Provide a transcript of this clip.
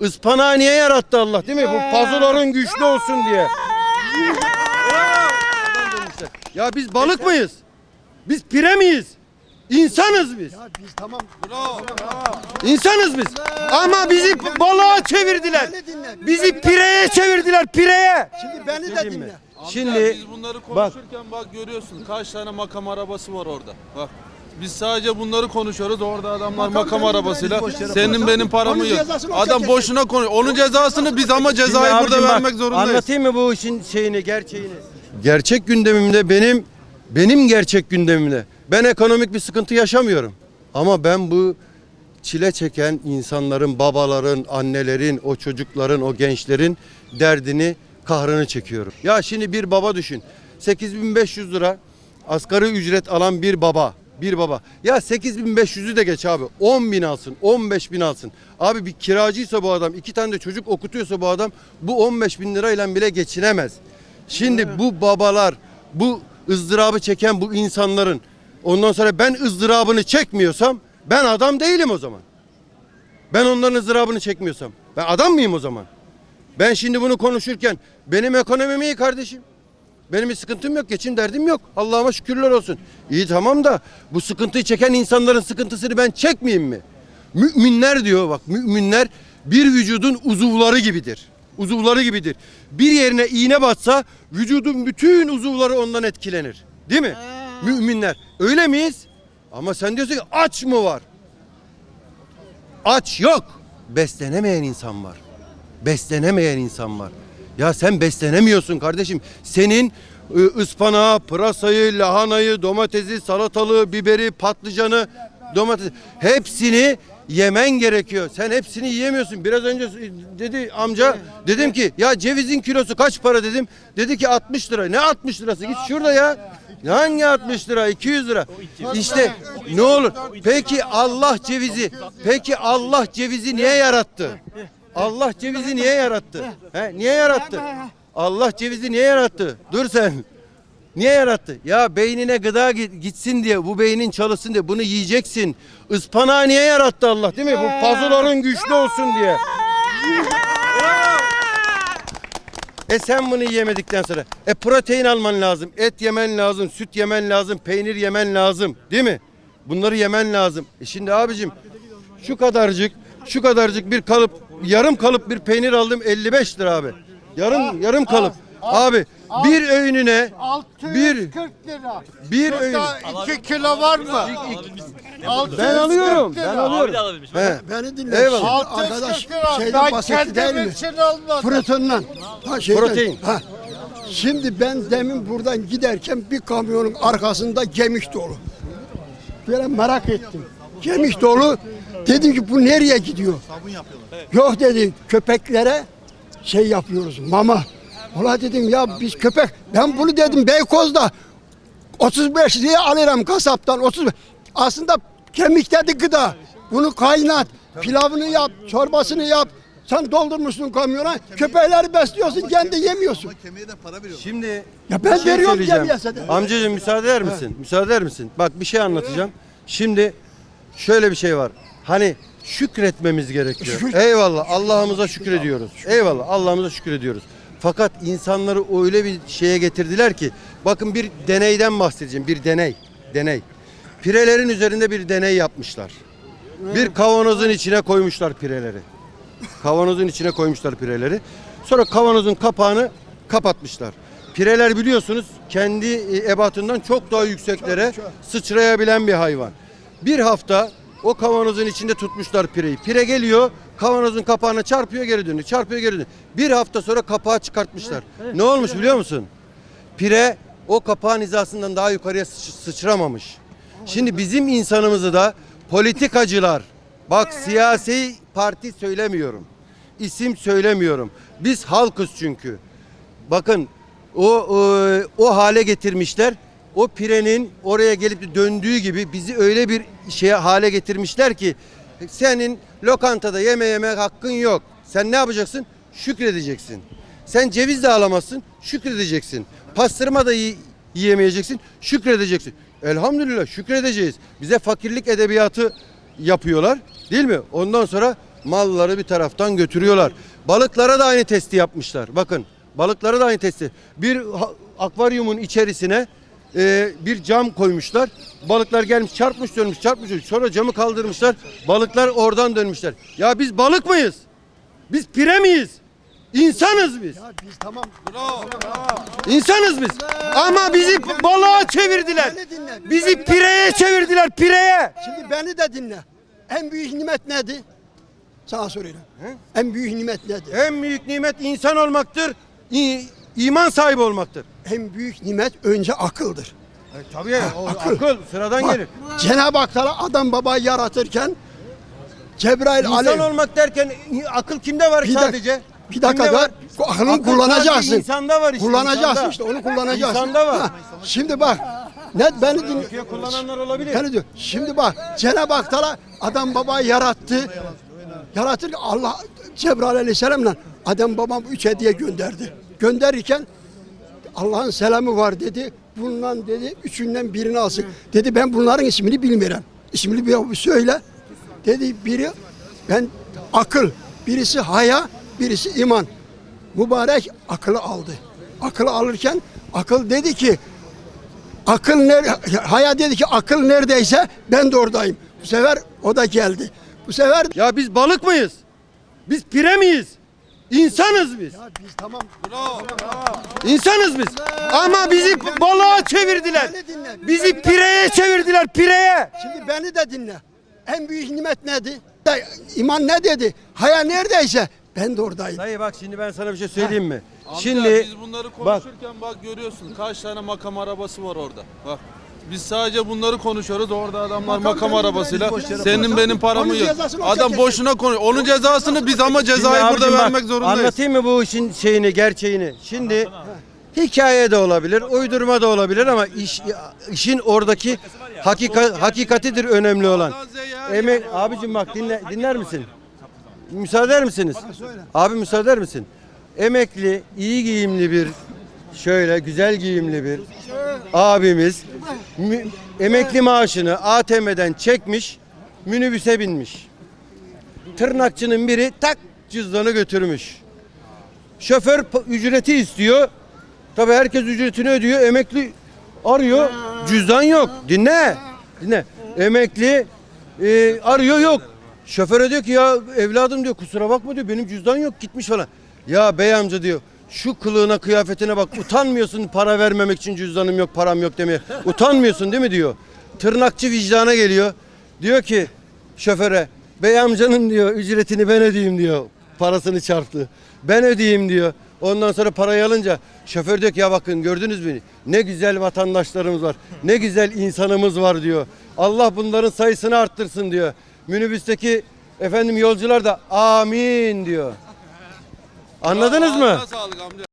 Ispanağı niye yarattı Allah değil mi? Bu pazuların güçlü olsun diye. Ya biz balık mıyız? Biz pire miyiz? İnsanız biz. Ya biz tamam. İnsanız biz. Ama bizi balığa çevirdiler. Beni dinle. Bizi pireye çevirdiler pireye. Şimdi beni de mi? dinle. Şimdi biz bunları konuşurken bak, görüyorsun kaç tane makam arabası var orada. Bak biz sadece bunları konuşuyoruz. Orada adamlar Makam makam arabasıyla senin benim paramı o Adam çekecek. boşuna konuş. Onun cezasını biz ama cezayı Şimdi burada abicim bak, vermek zorundayız. Anlatayım mı bu işin şeyini, gerçeğini? Gerçek gündemimde benim benim gerçek gündemimde. Ben ekonomik bir sıkıntı yaşamıyorum. Ama ben bu çile çeken insanların, babaların, annelerin, o çocukların, o gençlerin derdini, kahrını çekiyorum. Ya şimdi bir baba düşün. 8500 lira asgari ücret alan bir baba. Bir baba. Ya 8500'ü de geç abi. 10 bin alsın, 15 bin alsın. Abi bir kiracıysa bu adam, iki tane de çocuk okutuyorsa bu adam bu 15 bin lirayla bile geçinemez. Şimdi bu babalar, bu ızdırabı çeken bu insanların ondan sonra ben ızdırabını çekmiyorsam ben adam değilim o zaman. Ben onların ızdırabını çekmiyorsam ben adam mıyım o zaman? Ben şimdi bunu konuşurken benim ekonomim iyi kardeşim. Benim bir sıkıntım yok, geçim derdim yok. Allah'ıma şükürler olsun. İyi tamam da bu sıkıntıyı çeken insanların sıkıntısını ben çekmeyeyim mi? Müminler diyor bak müminler bir vücudun uzuvları gibidir. Uzuvları gibidir. Bir yerine iğne batsa vücudun bütün uzuvları ondan etkilenir. Değil mi? Müminler. Öyle miyiz? Ama sen diyorsun ki aç mı var? Aç yok. Beslenemeyen insan var. Beslenemeyen insan var. Ya sen beslenemiyorsun kardeşim. Senin ıspanağı, pırasayı, lahanayı, domatesi, salatalığı, biberi, patlıcanı, domates hepsini yemen gerekiyor. Sen hepsini yiyemiyorsun. Biraz önce dedi amca dedim ki ya cevizin kilosu kaç para dedim. Dedi ki 60 lira. Ne 60 lirası? Git şurada ya. Hangi 60 lira? 200 lira. İşte ne olur. Peki Allah cevizi. Peki Allah cevizi niye yarattı? Allah cevizi niye yarattı? He, niye yarattı? Allah cevizi niye yarattı? Dur sen. Niye yarattı? Ya beynine gıda git- gitsin diye, bu beynin çalışsın diye bunu yiyeceksin. Ispanağı niye yarattı Allah değil mi? Bu pazuların güçlü olsun diye. E sen bunu yemedikten sonra e protein alman lazım, et yemen lazım, süt yemen lazım, peynir yemen lazım, değil mi? Bunları yemen lazım. E şimdi abicim şu kadarcık, şu kadarcık bir kalıp, yarım kalıp bir peynir aldım 55 lira abi. Yarım yarım kalıp. Abi bir öğününe 640 lira. bir öğün. Burada 2 kilo var mı? Ben alıyorum. Ben alıyorum. He. Beni dinle. Eyvallah. Şimdi arkadaş 640 lira. şeyden Ben bahsetti değil kendim mi? için almadım. Proteinle. Ha, şeyden. Protein. Ha. Şimdi ben demin buradan giderken bir kamyonun arkasında gemiş dolu. Böyle merak ettim. Gemiş dolu. Dedim ki bu nereye gidiyor? Yok dedi köpeklere şey yapıyoruz mama. Ola dedim ya biz köpek ben bunu dedim Beykoz'da 35 liraya alırım kasaptan 30 aslında kemik dedi gıda. Bunu kaynat, pilavını yap, çorbasını yap. Sen doldurmuşsun kamyona, köpekleri besliyorsun, kendi yemiyorsun. Şimdi Ya ben şey veriyorum söyleyeceğim. cemiyete de. Amcacığım müsaade eder misin? Müsaade eder misin? Bak bir şey anlatacağım. Şimdi şöyle bir şey var. Hani şükretmemiz gerekiyor. Şükür- Eyvallah Allah'ımıza şükrediyoruz. Eyvallah Allah'ımıza şükrediyoruz. Fakat insanları öyle bir şeye getirdiler ki bakın bir deneyden bahsedeceğim. Bir deney. Deney. Pirelerin üzerinde bir deney yapmışlar. Bir kavanozun içine koymuşlar pireleri. Kavanozun içine koymuşlar pireleri. Sonra kavanozun kapağını kapatmışlar. Pireler biliyorsunuz kendi e, ebatından çok daha yükseklere sıçrayabilen bir hayvan. Bir hafta o kavanozun içinde tutmuşlar pireyi. Pire geliyor, kavanozun kapağına çarpıyor geri dönüyor, çarpıyor geri dönüyor. Bir hafta sonra kapağı çıkartmışlar. Ne olmuş biliyor musun? Pire o kapağın hizasından daha yukarıya sıç- sıçramamış. Şimdi bizim insanımızı da politikacılar, bak siyasi parti söylemiyorum, isim söylemiyorum. Biz halkız çünkü. Bakın o, o o hale getirmişler. O pirenin oraya gelip döndüğü gibi bizi öyle bir şeye hale getirmişler ki senin lokantada yeme yeme hakkın yok. Sen ne yapacaksın? Şükredeceksin. Sen ceviz de alamazsın, şükredeceksin. Pastırma da yi- yiyemeyeceksin, şükredeceksin. Elhamdülillah şükredeceğiz. Bize fakirlik edebiyatı yapıyorlar değil mi? Ondan sonra Malları bir taraftan götürüyorlar. Balıklara da aynı testi yapmışlar. Bakın balıklara da aynı testi. Bir akvaryumun içerisine e, bir cam koymuşlar. Balıklar gelmiş çarpmış dönmüş çarpmış dönmüş. Sonra camı kaldırmışlar. Balıklar oradan dönmüşler. Ya biz balık mıyız? Biz pire miyiz? İnsanız biz. Ya biz tamam. İnsanız biz. Ama bizi balığa çevirdiler. Bizi pireye çevirdiler pireye. Şimdi beni de dinle. En büyük nimet nedir? Sana sorayım. En büyük nimet nedir? En büyük nimet insan olmaktır. İman sahibi olmaktır. En büyük nimet önce akıldır. Tabii o akıl. akıl, sıradan Bak, gelir. Cenab-ı Hak Teala adam babayı yaratırken Cebrail İnsan aleyh olmak derken akıl kimde var Bir sadece? bir dakika Kimde dur. var? Bu aklını Akıl kullanacaksın. insanda var işte. kullanacaksın insanda. işte onu kullanacaksın. İnsanda var. Ha, Şimdi bak. Ne beni dinle. Kullananlar olabilir. Beni diyor. Şimdi bak Cenab-ı Hak Teala adam babayı yarattı. Yaratırken Allah Cebrail Aleyhisselam'la Adem babam üç hediye gönderdi. Gönderirken Allah'ın selamı var dedi. Bundan dedi üçünden birini alsın. Dedi ben bunların ismini bilmiyorum. İsmini bir söyle. Dedi biri ben akıl, birisi haya, birisi iman. Mübarek akıllı aldı. Akıllı alırken akıl dedi ki akıl nerede? Haya dedi ki akıl neredeyse ben de oradayım. Bu sefer o da geldi. Bu sefer Ya biz balık mıyız? Biz pire miyiz? İnsanız biz. ya biz tamam İnsanız biz. Ama bizi balığa çevirdiler. Bizi pireye çevirdiler pireye. Şimdi beni de dinle. En büyük nimet? De, İman ne dedi? Haya neredeyse ben de oradayım. Dayı bak şimdi ben sana bir şey söyleyeyim mi? Amca, Şimdi biz bunları bak konuşurken bak, görüyorsun kaç tane makam arabası var orada. Bak biz sadece bunları konuşuyoruz. Orada adamlar Makam makam arabasıyla senin benim paramı yiyor. Adam boşuna konuş. Onun cezasını biz ama cezayı Şimdi burada abicim bak, vermek zorundayız. Anlatayım mı bu işin şeyini, gerçeğini? Şimdi hikaye de olabilir, uydurma da olabilir ama iş, işin oradaki hakika, hakikatidir önemli olan. Emek abicim bak dinle, dinler misin? Müsaade eder misiniz? Abi müsaade eder misin? Emekli, iyi giyimli bir şöyle güzel giyimli bir abimiz emekli maaşını ATM'den çekmiş, minibüse binmiş. Tırnakçının biri tak cüzdanı götürmüş. Şoför ücreti istiyor. Tabi herkes ücretini ödüyor. Emekli arıyor. Cüzdan yok. Dinle. Dinle. Emekli e, arıyor yok. Şoföre diyor ki ya evladım diyor kusura bakma diyor benim cüzdan yok gitmiş falan. Ya bey amca diyor şu kılığına kıyafetine bak utanmıyorsun para vermemek için cüzdanım yok param yok demeye. Utanmıyorsun değil mi diyor. Tırnakçı vicdana geliyor. Diyor ki şoföre bey amcanın diyor ücretini ben ödeyeyim diyor. Parasını çarptı. Ben ödeyeyim diyor. Ondan sonra parayı alınca şoför diyor ki ya bakın gördünüz mü? Ne güzel vatandaşlarımız var. Ne güzel insanımız var diyor. Allah bunların sayısını arttırsın diyor. Minibüsteki efendim yolcular da amin diyor. Anladınız mı? Ağzına sağlık amca.